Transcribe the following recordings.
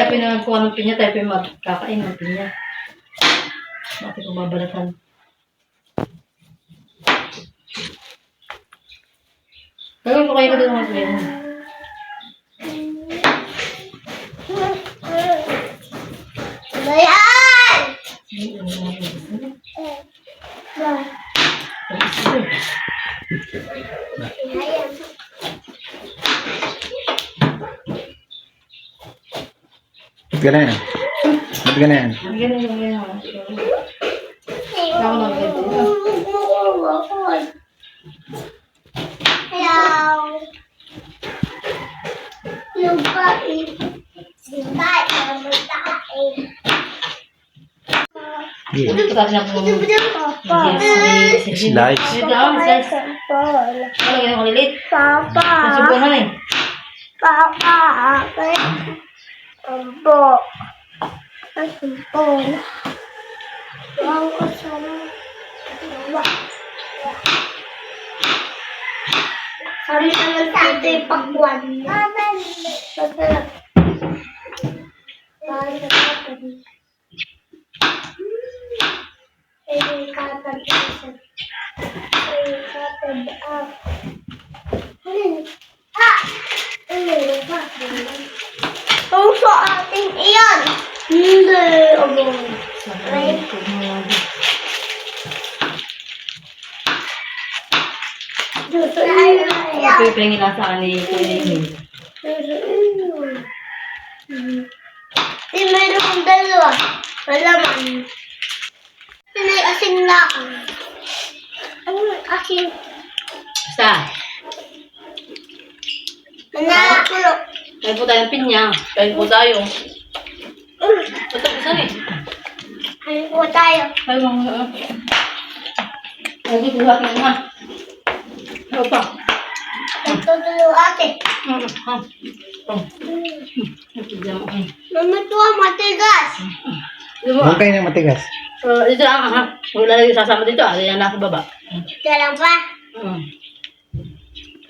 tayo pinagkuha ng pinya, tayo pa magkakain ng pinya. Bakit ko babalatan? Gawin ko kayo ka doon mga pinya. Ka na yan? Ba't ka na yan? Yeah. Papa. Slides. Ko lilit? Papa. Nasubuhan eh. Papa. Ambo. Ambo. Ang kasama. Sabi naman sa ito yung pagbuwan. Masarap. Bakit ako Pwede katag-isip. Pwede katag-up. Ano? Ah! Ano ba? Ang sa atin iyan! Hindi! Abo. Right? Yung pinangin sa akin ni Kuya Emil. Di meron kong dalawa. Malaman. Pinay asin na ako. Ano yung asin? Basta, Nanakakulok. Kain po tayo ng pinya. Kain po tayo. Ito, isa eh. Ano po tayo? Ay, mga... Ay, di ko hakin ha. Ano pa? Nagtutulo ate. Ano? Ha? Ito dyan. Mm. Mamatuwa matigas. Huwag kayo na matigas. So, dito lang ha. Wala lang yung sasama dito ah. Yan na sa baba. Kailan pa? Mm.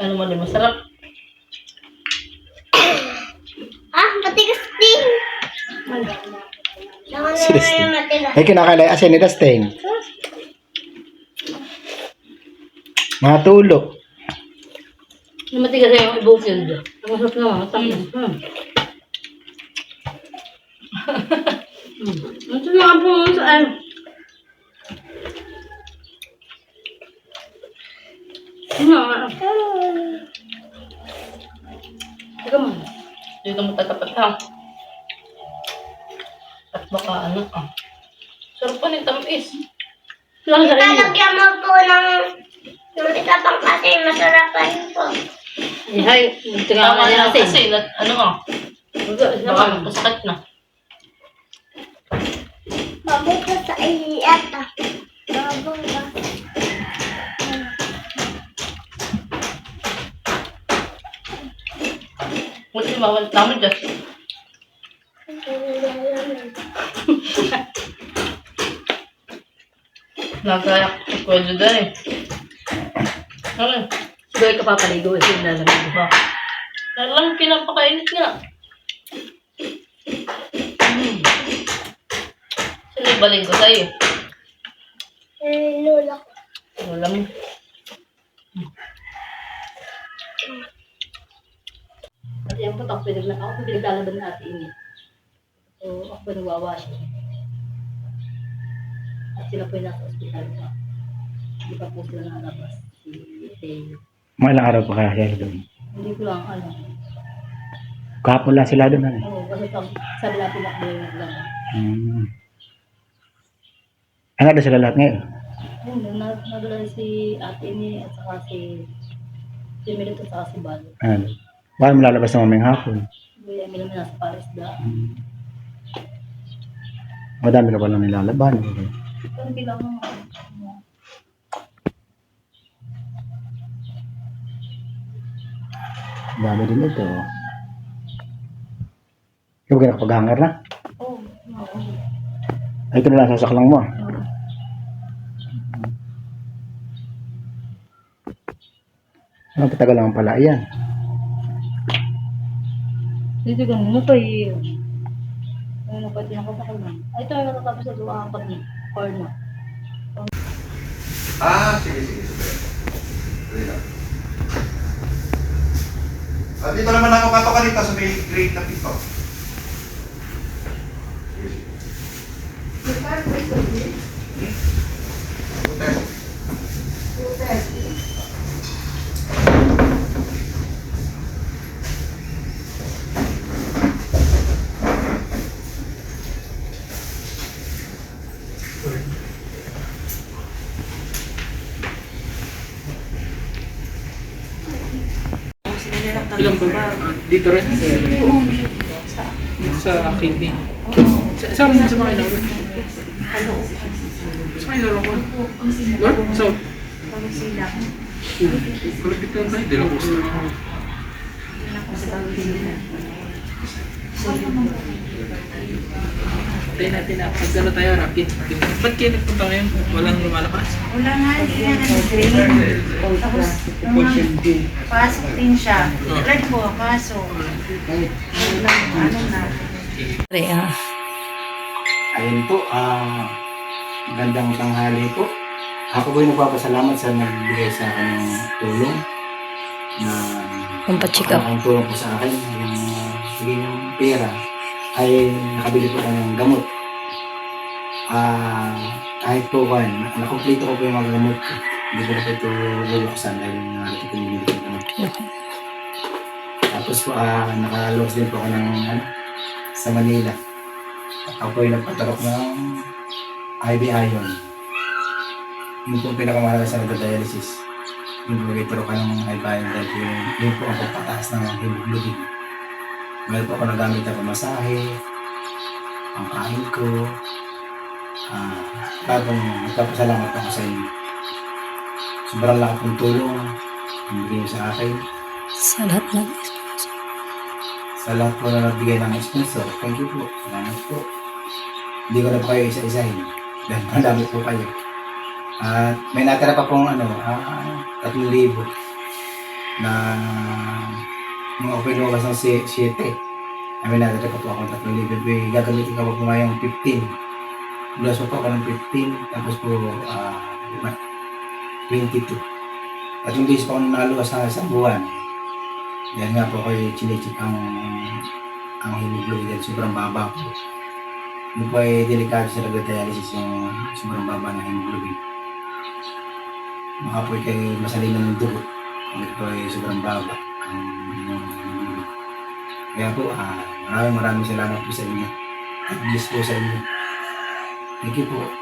Ano mo din masarap. Ah, matigas din. Na yung matigas. Ay, kinakalay asin ni Dustin. Mga tulo. Yung matigas na yung ibos yun dyan. Ang masarap naman. Matapos. Hmm. Hmm. Ito na nga po sa ano. Ano mo. Dito mo tatapat ha. At baka ano ah. Sarap pa ng tamis. Lang sa mo po ng ng ikapang kasi masarap pa rin po. Eh, hay. Ito nga Tama nga na natin. kasi. Ano ah. Baga, isa Baka magkasakit na. Pabuka sa iiat ah. Ba? Mawal namin dyan. Nagayak ko pwede dyan eh. Ano eh. Siguro ka papaligo. Ito yung lalagay. Diba? Alam, pinapakainit nga. Hmm. Sino baling ko sa'yo? Eh, lola ko. Wala mo. At yan po, ako pinag ako po pinaglalaban na ate ini. So, ako po nagwawash. At sila po yung nasa ospital pa. Hindi pa po sila nalabas. Si Teo. Mga ilang araw pa kaya sila doon. Hindi ko lang alam. Kahapon lang sila doon. Ano? Oo, kasi pag sabi natin pinakbo yung naglang. Hmm. Ano doon sila lahat ngayon? Ayun, nag- nagdala si ate ini at saka si si Milito at saka si Bal. Ano? Baka malalabas na mamayang hapon. Kuya Emil naman nasa da. Hmm. Madami ka palang nilalaban. Pero hindi lang mga Dami din ito. Ikaw ka nakapag-hanger na? Oo, oo. Ay, ito na lang sasaklang mo. Ano, patagal lang pala yan. Dito ganun mo pa eh. Ano pa din ako sa kulang. Ay, ito yung natapos sa duwa ang pag corner. Ah, sige, sige, sige. Dali lang. Ah, dito naman ako kapakalita sa may grade na pito. Sige, sige. Ilang ba? Dito rin? Sa kidney. Sa, saan mo sa mga ilaw? Sa mga ilaw ko? North? South? Kalapit lang tayo. Dila ko sa Tayo natin na pag ano tayo, rapid. Ba't kayo nagpunta ngayon? Walang lumalabas? Wala nga, hindi na nag-grade. Tapos, naman, pasok din siya. Blood ko, kaso, walang ano na. Ayun po, ah, magandang tanghali po. Ako po yung nagpapasalamat sa nagbigay sa akin ng tulong na up. ang tulong po sa akin, yung sige yung pera, ay nakabili po ako ng gamot. Ah, kahit po kan, nakomplito ko po yung mga gamot. Hindi ko na po ito luluksan dahil nakakita ko yung gamot. Tapos po, ah, nakalos din po ako ng ano, sa Manila. At ako po yung nagpatarok ng IV iron. Yun po pinakamahalaga sa nagda-dialysis. Yung po nagturo ka ng IV iron dahil yun, yun po ang pagpataas ng hemoglobin. Ngayon po ako nagamit ng pamasahe, ang kain ko, ah, bagong nagpapasalamat ako sa inyo. Sobrang laki pong tulong ang bigay sa akin. Sa lahat ng Sa lahat po na nagbigay ng sponsor, thank you po. Salamat po. Hindi ko na po kayo isa-isahin dahil madami po kayo. At may natira pa pong ano, ah, 3,000 na mga open lumabas ng 7. Ah, may natira pa po akong 3,000. May gagamitin ko po ngayong 15. Plus po po ako ng 15, tapos po ah, 22. At yung days pa ako naluwas sa isang buwan. Dahil nga po ako chinecheck ang ang hemoglobin sobrang baba po. Yung po ay delikado sa nag-dialysis yung sobrang baba ng hemoglobin. Baka po kayo masalinan ng dugo. Kung ito ay sobrang baba ang. Kaya po, ah, maraming maraming salamat po sa inyo. At bless po sa inyo. Thank you po.